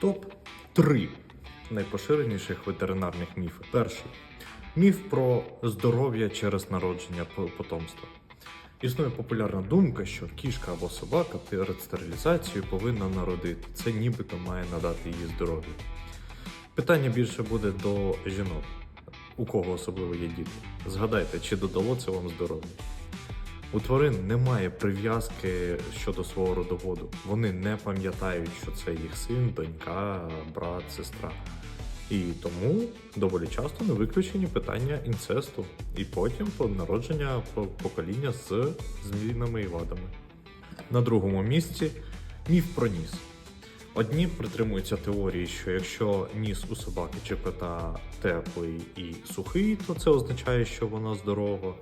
Топ-3 найпоширеніших ветеринарних міфів. Перший міф про здоров'я через народження потомства. Існує популярна думка, що кішка або собака перед стерилізацією повинна народити. Це нібито має надати їй здоров'я. Питання більше буде до жінок, у кого особливо є діти. Згадайте, чи додало це вам здоров'я? У тварин немає прив'язки щодо свого родоводу. Вони не пам'ятають, що це їх син, донька, брат, сестра. І тому доволі часто не виключені питання інцесту, і потім по- народження покоління з змінами і вадами. На другому місці міф про ніс. Одні притримуються теорії, що якщо ніс у собаки чи кота теплий і сухий, то це означає, що вона здорова.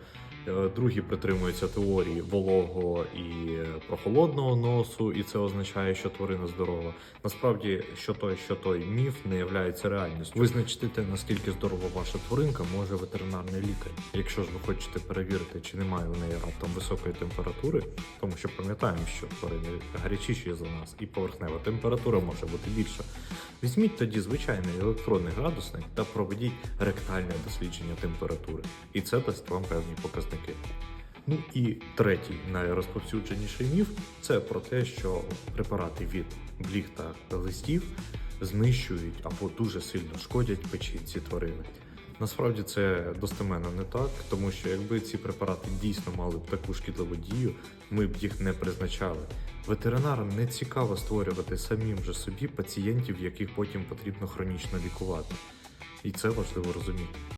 Е, Другі притримуються теорії вологого і прохолодного носу, і це означає, що тварина здорова. Насправді, що той, що той міф не є реальністю. Визначити те, наскільки здорова ваша тваринка, може ветеринарний лікар. Якщо ж ви хочете перевірити, чи немає у неї раптом високої температури, тому що пам'ятаємо, що тварини гарячіші за нас, і поверхнева температура може бути більша. Візьміть тоді звичайний електронний градусник та проведіть ректальне дослідження температури, і це дасть вам певні показники. Ну і третій найрозповсюдженіший міф це про те, що препарати від бліг та листів знищують або дуже сильно шкодять печінці тварини. Насправді це достеменно не так, тому що якби ці препарати дійсно мали б таку шкідливу дію, ми б їх не призначали. Ветеринарам не цікаво створювати самим же собі пацієнтів, яких потім потрібно хронічно лікувати. І це важливо розуміти.